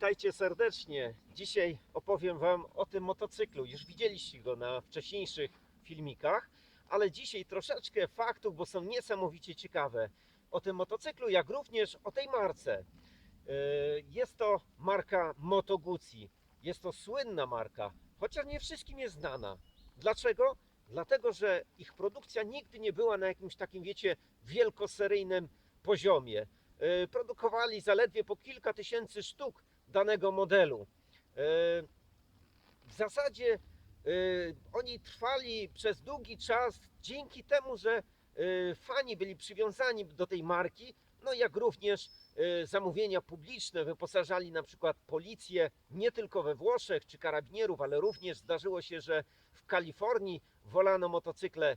witajcie serdecznie. Dzisiaj opowiem Wam o tym motocyklu. Już widzieliście go na wcześniejszych filmikach, ale dzisiaj troszeczkę faktów, bo są niesamowicie ciekawe. O tym motocyklu, jak również o tej marce. Yy, Jest to marka Moto Guzzi. Jest to słynna marka, chociaż nie wszystkim jest znana. Dlaczego? Dlatego, że ich produkcja nigdy nie była na jakimś takim, wiecie, wielkoseryjnym poziomie. Yy, Produkowali zaledwie po kilka tysięcy sztuk danego modelu. Yy, W zasadzie yy, oni trwali przez długi czas dzięki temu, że yy, fani byli przywiązani do tej marki, no jak również zamówienia publiczne wyposażali na przykład policję nie tylko we Włoszech czy karabinierów, ale również zdarzyło się, że w Kalifornii wolano motocykle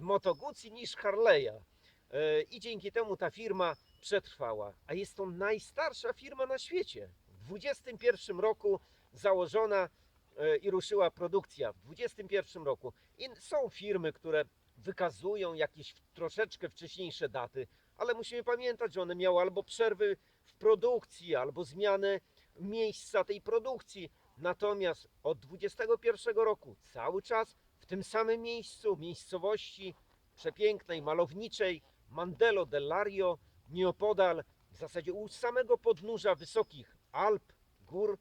Moto Guzzi niż Harley'a. I dzięki temu ta firma przetrwała. A jest to najstarsza firma na świecie. W 21 roku założona e, i ruszyła produkcja. W 21 roku. I są firmy, które wykazują jakieś troszeczkę wcześniejsze daty, ale musimy pamiętać, że one miały albo przerwy w produkcji, albo zmianę miejsca tej produkcji. Natomiast od 21 roku cały czas w tym samym miejscu, miejscowości przepięknej, malowniczej Mandelo dell'Ario, nieopodal, w zasadzie u samego podnóża wysokich Alp, gór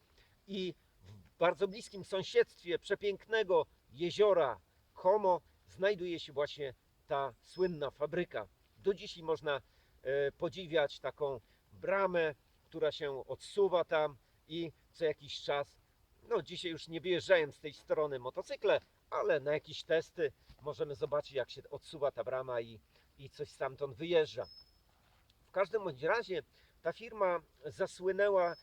i w bardzo bliskim sąsiedztwie przepięknego jeziora Como znajduje się właśnie ta słynna fabryka. Do dzisiaj można e, podziwiać taką bramę, która się odsuwa tam i co jakiś czas, no dzisiaj już nie wyjeżdżają z tej strony motocykle, ale na jakieś testy możemy zobaczyć jak się odsuwa ta brama i, i coś stamtąd wyjeżdża. W każdym bądź razie ta firma zasłynęła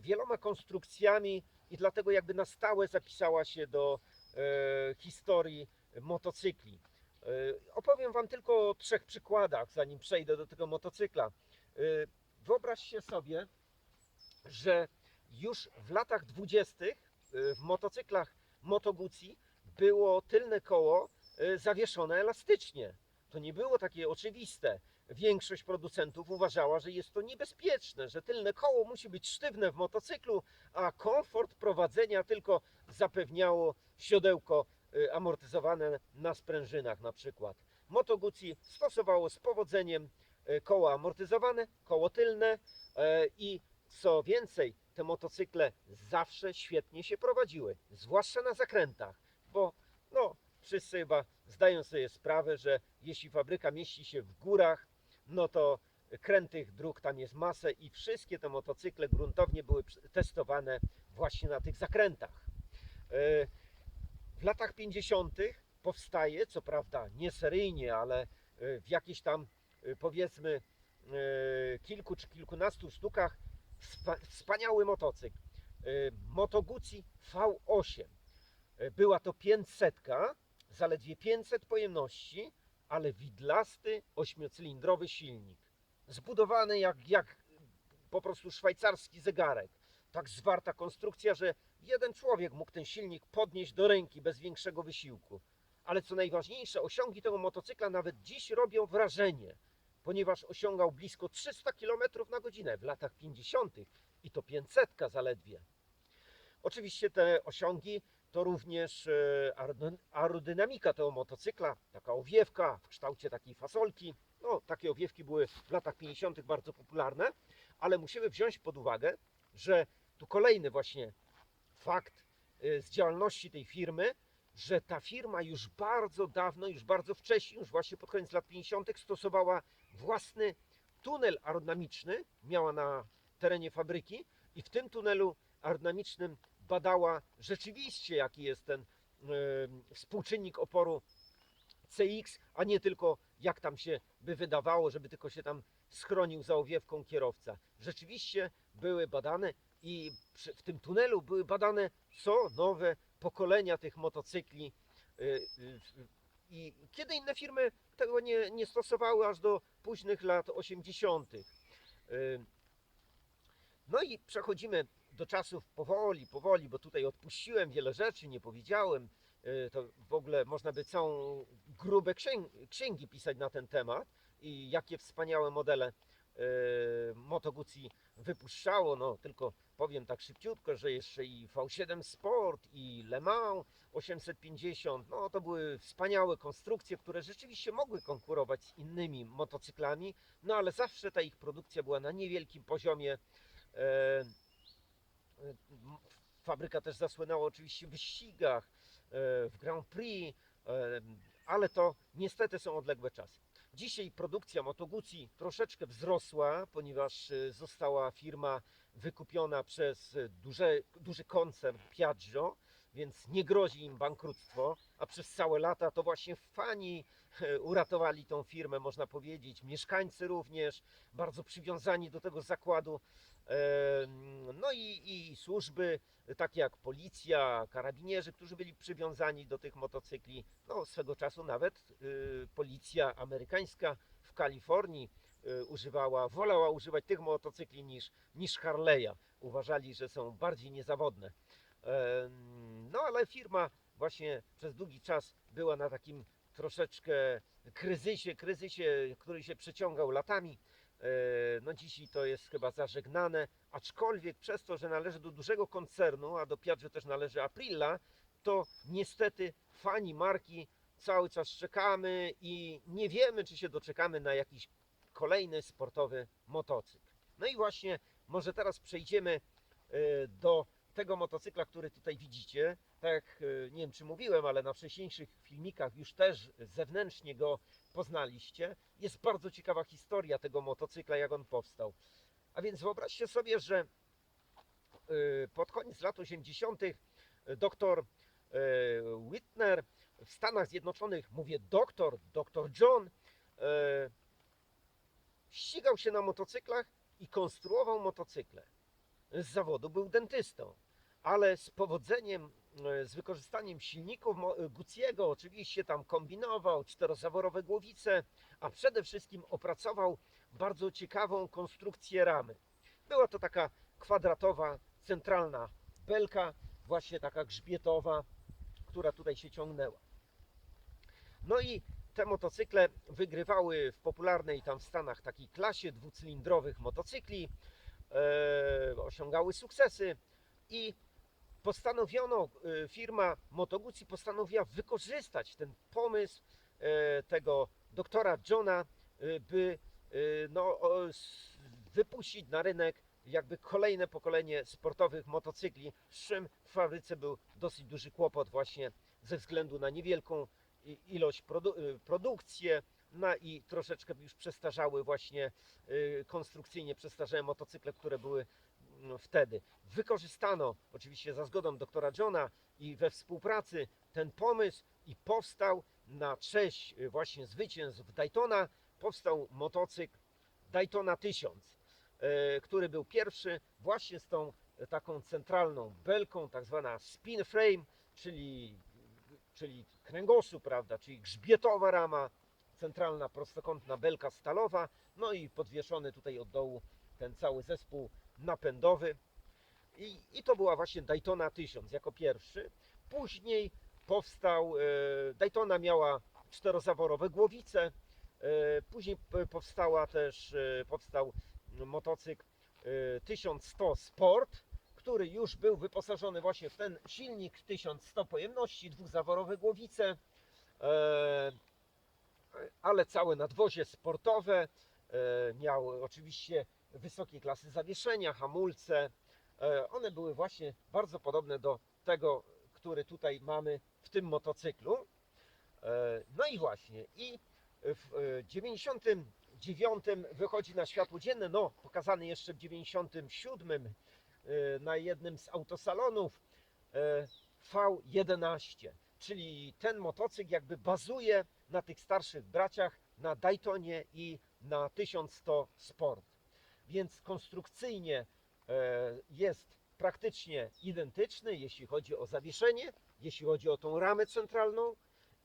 wieloma konstrukcjami i dlatego jakby na stałe zapisała się do e, historii motocykli. E, opowiem Wam tylko o trzech przykładach, zanim przejdę do tego motocykla. E, wyobraźcie sobie, że już w latach dwudziestych e, w motocyklach Moto Guzzi było tylne koło e, zawieszone elastycznie. To nie było takie oczywiste większość producentów uważała, że jest to niebezpieczne, że tylne koło musi być sztywne w motocyklu, a komfort prowadzenia tylko zapewniało siodełko y, amortyzowane na sprężynach na przykład. Moto Guzzi stosowało z powodzeniem y, koła amortyzowane, koło tylne e, i co więcej, te motocykle zawsze świetnie się prowadziły, zwłaszcza na zakrętach, bo no, wszyscy chyba zdają sobie sprawę, że jeśli fabryka mieści się w górach, no to krętych dróg tam jest masę i wszystkie te motocykle gruntownie były testowane właśnie na tych zakrętach. E, W latach 50. powstaje, co prawda nie seryjnie, ale e, w jakichś tam e, powiedzmy kilku czy kilkunastu sztukach wspa- wspaniały motocykl. Moto Guzzi V8. E, Była to 500, zaledwie 500 pojemności, ale widlasty, ośmiocylindrowy silnik. Zbudowany jak, jak po prostu szwajcarski zegarek. Tak zwarta konstrukcja, że jeden człowiek mógł ten silnik podnieść do ręki bez większego wysiłku. Ale co najważniejsze, osiągi tego motocykla nawet dziś robią wrażenie, ponieważ osiągał blisko 300 km na godzinę w latach 50. i to 500 zaledwie. Oczywiście te osiągi to również e, aerodyn- aerodynamika tego motocykla, taka owiewka w kształcie takiej fasolki. No, takie owiewki były w latach 50. bardzo popularne, ale musimy wziąć pod uwagę, że tu kolejny właśnie fakt e, z działalności tej firmy, że ta firma już bardzo dawno, już bardzo wcześnie, już właśnie pod koniec lat 50. stosowała własny tunel aerodynamiczny, miała na terenie fabryki i w tym tunelu aerodynamicznym badała rzeczywiście, jaki jest ten e, współczynnik oporu CX, a nie tylko jak tam się by wydawało, żeby tylko się tam schronił za owiewką kierowca. Rzeczywiście były badane i w tym tunelu były badane co nowe pokolenia tych motocykli. e, e, I kiedy inne firmy tego nie, nie stosowały aż do późnych lat 80. E, No i przechodzimy do czasów powoli, powoli, bo tutaj odpuściłem wiele rzeczy, nie powiedziałem. E, To w ogóle można by całą grube księgi, księgi pisać na ten temat i jakie wspaniałe modele Moto Guzzi wypuszczało, no tylko powiem tak szybciutko, że jeszcze i V7 Sport i Le Mans 850, no to były wspaniałe konstrukcje, które rzeczywiście mogły konkurować z innymi motocyklami, no ale zawsze ta ich produkcja była na niewielkim poziomie. M, Fabryka też zasłynęła oczywiście w wyścigach, e, w Grand Prix, e, ale to niestety są odległe czasy. Dzisiaj produkcja Moto Guzzi troszeczkę wzrosła, ponieważ została firma wykupiona przez duże, duży koncern Piaggio, więc nie grozi im bankructwo, a przez całe lata to właśnie fani uratowali tą firmę, można powiedzieć, mieszkańcy również, bardzo przywiązani do tego zakładu, i, służby takie jak policja, karabinierzy, którzy byli przywiązani do tych motocykli, no swego czasu nawet y, policja amerykańska w Kalifornii y, używała, wolała używać tych motocykli niż, niż Harley'a. Uważali, że są bardziej niezawodne. No ale firma właśnie przez długi czas była na takim troszeczkę kryzysie, kryzysie, który się przeciągał latami. E, No dzisiaj to jest chyba zażegnane, aczkolwiek przez to, że należy do dużego koncernu, a do Piaggio też należy Aprilia, to niestety fani marki cały czas czekamy i nie wiemy, czy się doczekamy na jakiś kolejny sportowy motocykl. No i właśnie może teraz przejdziemy e, do tego motocykla, który tutaj widzicie. Tak jak e, nie wiem, czy mówiłem, ale na wcześniejszych filmikach już też zewnętrznie go poznaliście. Jest bardzo ciekawa historia tego motocykla, jak on powstał. A więc wyobraźcie sobie, że e, pod koniec lat 80. doktor e, Whitner w Stanach Zjednoczonych, mówię doktor, doktor John, ścigał się na motocyklach i konstruował motocykle. Z zawodu był dentystą, ale z powodzeniem, e, z wykorzystaniem silników e, Gucci'ego, oczywiście tam kombinował, czterozaworowe głowice, a przede wszystkim opracował bardzo ciekawą konstrukcję ramy. Była to taka kwadratowa, centralna belka, właśnie taka grzbietowa, która tutaj się ciągnęła. No i te motocykle wygrywały w popularnej tam w Stanach takiej klasie dwucylindrowych motocykli, e, osiągały sukcesy i postanowiono, e, firma Moto Guzzi postanowiła wykorzystać ten pomysł e, tego doktora Johna, e, by no, wypuścić na rynek jakby kolejne pokolenie sportowych motocykli, z czym w fabryce był dosyć duży kłopot właśnie ze względu na niewielką ilość produ- produkcję, no i troszeczkę już przestarzały właśnie konstrukcyjnie przestarzałe motocykle, które były wtedy. Wykorzystano oczywiście za zgodą doktora Johna i we współpracy ten pomysł i powstał na cześć y, właśnie zwycięstw Daytona powstał motocykl Daytona 1000, y, który był pierwszy właśnie z tą y, taką centralną belką, tak zwana spin frame, czyli czyli kręgosłup, prawda, czyli grzbietowa rama, centralna prostokątna belka stalowa, no i podwieszony tutaj od dołu ten cały zespół napędowy. I, i to była właśnie Daytona 1000 jako pierwszy. Później powstał, e, Daytona miała czterozaworowe głowice, e, później powstała też, e, powstał motocykl e, 1100 Sport, który już był wyposażony właśnie w ten silnik 1100 pojemności, dwuzaworowe głowice, ale całe nadwozie sportowe, miały oczywiście wysokiej klasy zawieszenia, hamulce. E, One były właśnie bardzo podobne do tego, który tutaj mamy w tym motocyklu. E, No i właśnie, i w e, 99 wychodzi na światło dzienne, no pokazany jeszcze w 97 e, na jednym z autosalonów e, V11, czyli ten motocykl jakby bazuje na tych starszych braciach, na Daytonie i na 1100 Sport. Więc konstrukcyjnie e, jest praktycznie identyczny, jeśli chodzi o zawieszenie, jeśli chodzi o tą ramę centralną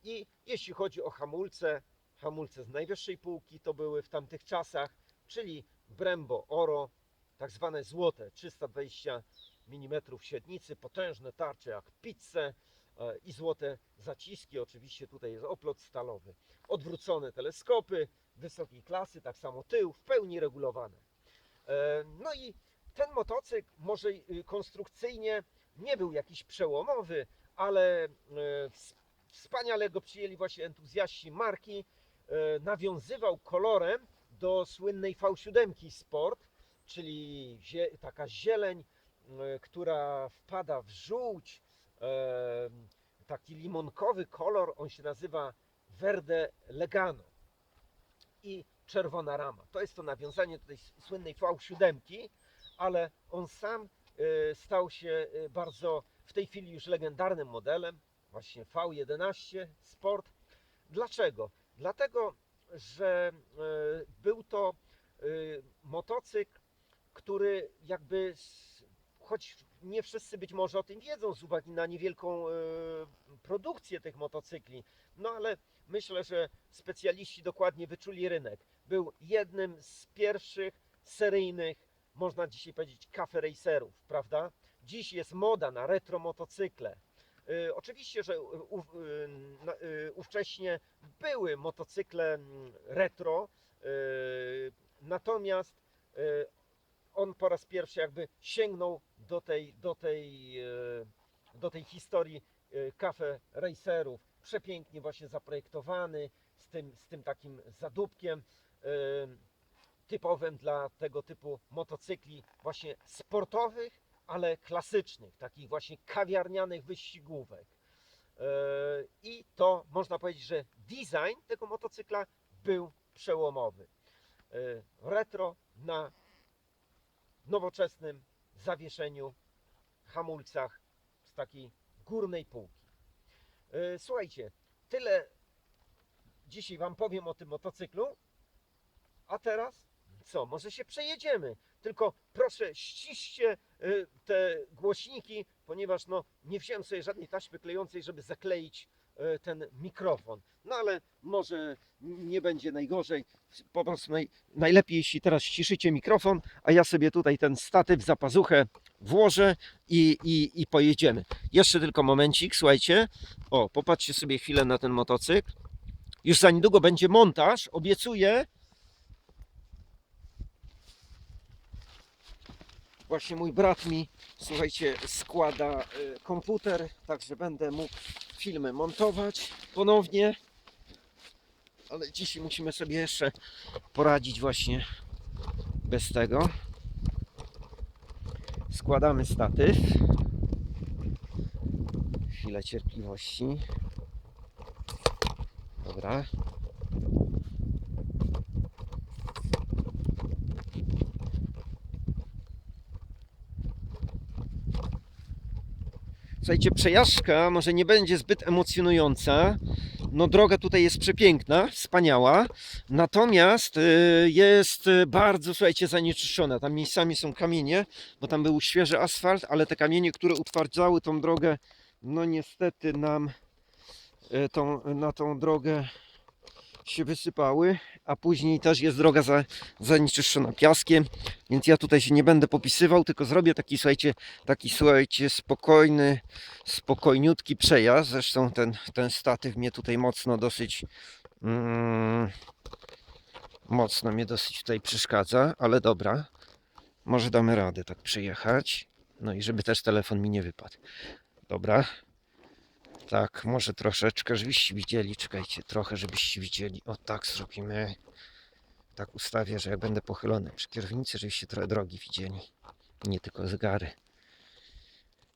i jeśli chodzi o hamulce, hamulce z najwyższej półki to były w tamtych czasach, czyli Brembo Oro, tak zwane złote, 320 mm średnicy, potężne tarcze jak pizze e, i złote zaciski. Oczywiście tutaj jest oplot stalowy. Odwrócone teleskopy, wysokiej klasy, tak samo tył, w pełni regulowane. E, No i ten motocykl może y, konstrukcyjnie nie był jakiś przełomowy, ale e, ws- wspaniale go przyjęli właśnie entuzjaści marki. E, Nawiązywał kolorem do słynnej V7 Sport, czyli taka zieleń, która wpada w żółć, taki limonkowy kolor, on się nazywa Verde Legano i czerwona rama. To jest to nawiązanie do tej słynnej V7, ale on sam e, stał się e, bardzo w tej chwili już legendarnym modelem, właśnie V11 Sport. Dlaczego? Dlatego, że e, był to motocykl, który jakby, choć nie wszyscy być może o tym wiedzą z uwagi na niewielką produkcję tych motocykli, no ale myślę, że specjaliści dokładnie wyczuli rynek. Był jednym z pierwszych seryjnych, można dzisiaj powiedzieć, cafe racerów, prawda? Dziś jest moda na retro motocykle. Y, Oczywiście, że u, y, y, ówcześnie były motocykle mm, retro, natomiast on po raz pierwszy jakby sięgnął do tej, do tej, do tej historii cafe racerów. Przepięknie właśnie zaprojektowany, z tym, z tym takim zadupkiem typowym dla tego typu motocykli właśnie sportowych, ale klasycznych, takich właśnie kawiarnianych wyścigówek. E, I to można powiedzieć, że design tego motocykla był przełomowy. E, Retro na nowoczesnym zawieszeniu, hamulcach z takiej górnej półki. Słuchajcie, tyle dzisiaj Wam powiem o tym motocyklu. A teraz co? Może się przejedziemy. Tylko proszę ściście y, te głośniki, ponieważ no, nie wziąłem sobie żadnej taśmy klejącej, żeby zakleić y, ten mikrofon. No ale może nie będzie najgorzej. Po prostu naj, najlepiej, jeśli teraz ściszycie mikrofon, a ja sobie tutaj ten statyw za pazuchę włożę i, i, i pojedziemy. Jeszcze tylko momencik, słuchajcie. O, popatrzcie sobie chwilę na ten motocykl. Już za niedługo będzie montaż, obiecuję. Właśnie mój brat mi, słuchajcie, składa y, komputer, także będę mógł filmy montować ponownie. Ale dzisiaj musimy sobie jeszcze poradzić właśnie bez tego. Składamy statyw. Chwilę cierpliwości. Dobra. Słuchajcie, przejażdżka może nie będzie zbyt emocjonująca. No droga tutaj jest przepiękna, wspaniała. Natomiast y, jest bardzo, słuchajcie, zanieczyszczona. Tam miejscami są kamienie, bo tam był świeży asfalt, ale te kamienie, które utwardzały tą drogę, no niestety nam y, tą, na tą drogę się wysypały, a później też jest droga za, zanieczyszczona piaskiem, więc ja tutaj się nie będę popisywał, tylko zrobię taki, słuchajcie, taki, słuchajcie, spokojny, spokojniutki przejazd. Zresztą ten, ten statyw mnie tutaj mocno dosyć, mm, mocno mnie dosyć tutaj przeszkadza, ale dobra, może damy radę tak przejechać. No i żeby też telefon mi nie wypadł. Dobra. Tak, może troszeczkę, żebyście widzieli, czekajcie, trochę, żebyście widzieli. O tak zrobimy. Tak ustawię, że jak będę pochylony przy kierownicy, żebyście trochę drogi widzieli. Nie tylko zegary.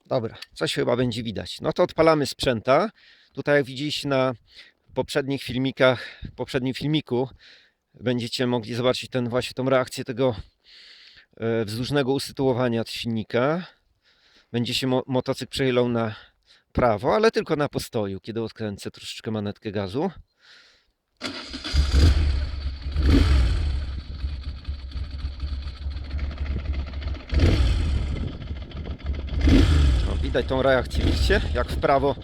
Dobra, coś chyba będzie widać. No to odpalamy sprzęta. Tutaj jak widzieliście na poprzednich filmikach, w poprzednim filmiku będziecie mogli zobaczyć ten właśnie tą reakcję tego e, wzdłużnego usytuowania silnika. Będzie się mo motocykl przechylał na prawo, ale tylko na postoju, kiedy odkręcę troszeczkę manetkę gazu. O, widać tą reakcję, widzicie? Jak w prawo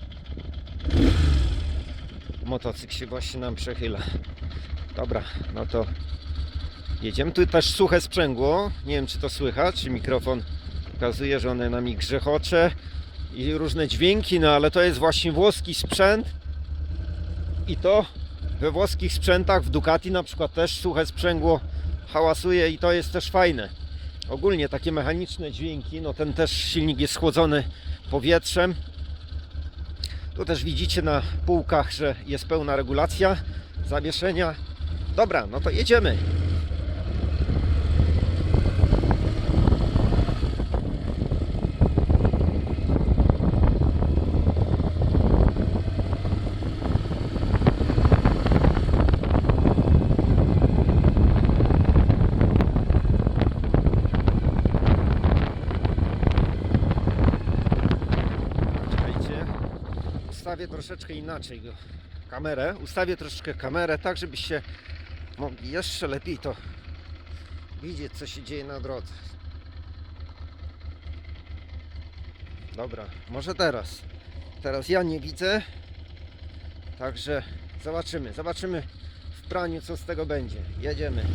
motocykl się właśnie nam przechyla. Dobra, no to jedziemy. Tu też suche sprzęgło. Nie wiem, czy to słychać, czy mikrofon pokazuje, że one nami grzechocze i różne dźwięki, no ale to jest właśnie włoski sprzęt i to we włoskich sprzętach, w Ducati na przykład też suche sprzęgło hałasuje i to jest też fajne. Ogólnie takie mechaniczne dźwięki, no ten też silnik jest schłodzony powietrzem. Tu też widzicie na półkach, że jest pełna regulacja zawieszenia. Dobra, no to jedziemy. Czekajcie. Ustawię troszeczkę inaczej go. Kamerę. Ustawię troszeczkę kamerę, tak żebyście mogli jeszcze lepiej to widzieć, co się dzieje na drodze. Dobra, może teraz. Teraz ja nie widzę. Także zobaczymy. Zobaczymy w praniu, co z tego będzie. Jedziemy.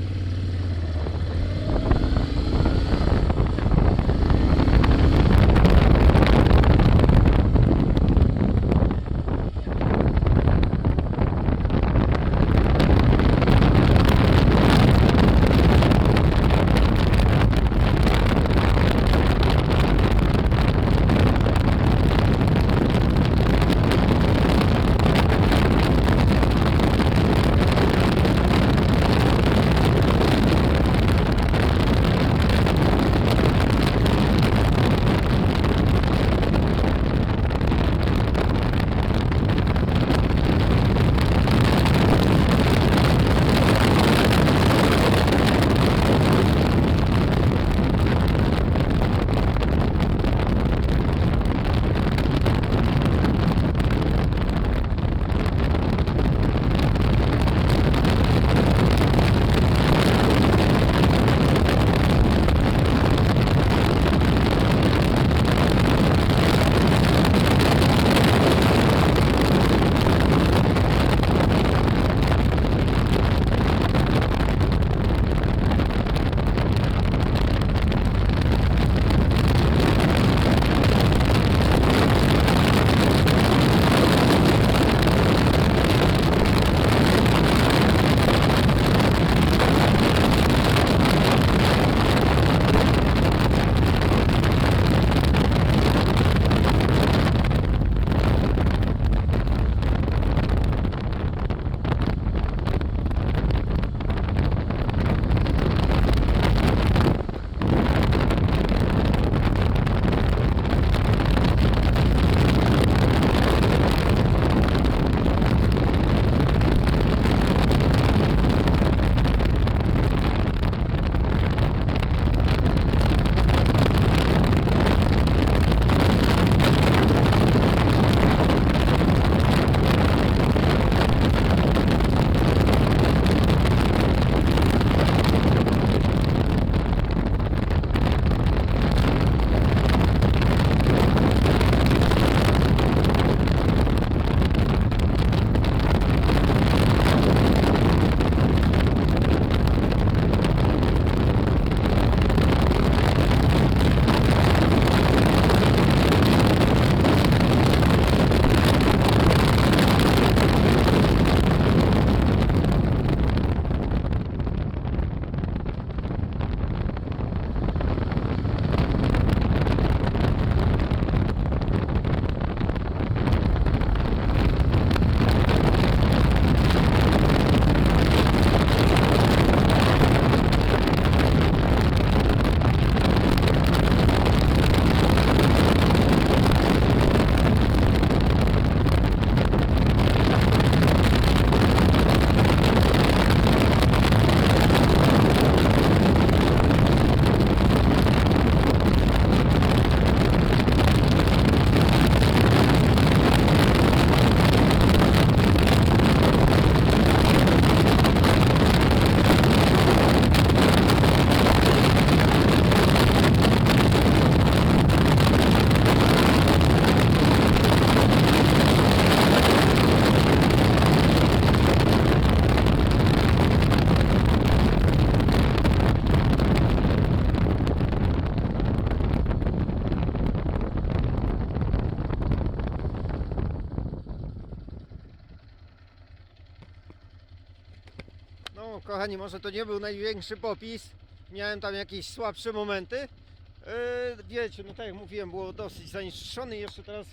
Może to nie był największy popis. Miałem tam jakieś słabsze momenty. Yy, wiecie, no tak jak mówiłem, było dosyć zanieczyszczony. Jeszcze teraz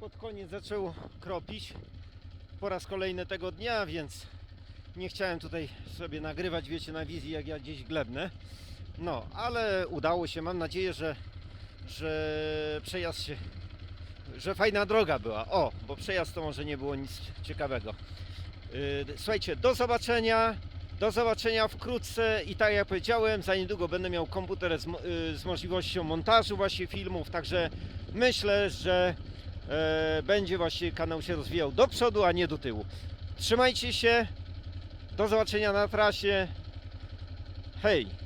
pod koniec zaczął kropić po raz kolejny tego dnia, więc nie chciałem tutaj sobie nagrywać, wiecie, na wizji, jak ja gdzieś glebnę. No, ale udało się. Mam nadzieję, że, że przejazd się, że fajna droga była. O, bo przejazd to może nie było nic ciekawego. Yy, Słuchajcie, do zobaczenia. Do zobaczenia wkrótce i tak jak powiedziałem, za niedługo będę miał komputer z, yy, z możliwością montażu właśnie filmów, także myślę, że e, będzie właśnie kanał się rozwijał do przodu, a nie do tyłu. Trzymajcie się. Do zobaczenia na trasie. Hej!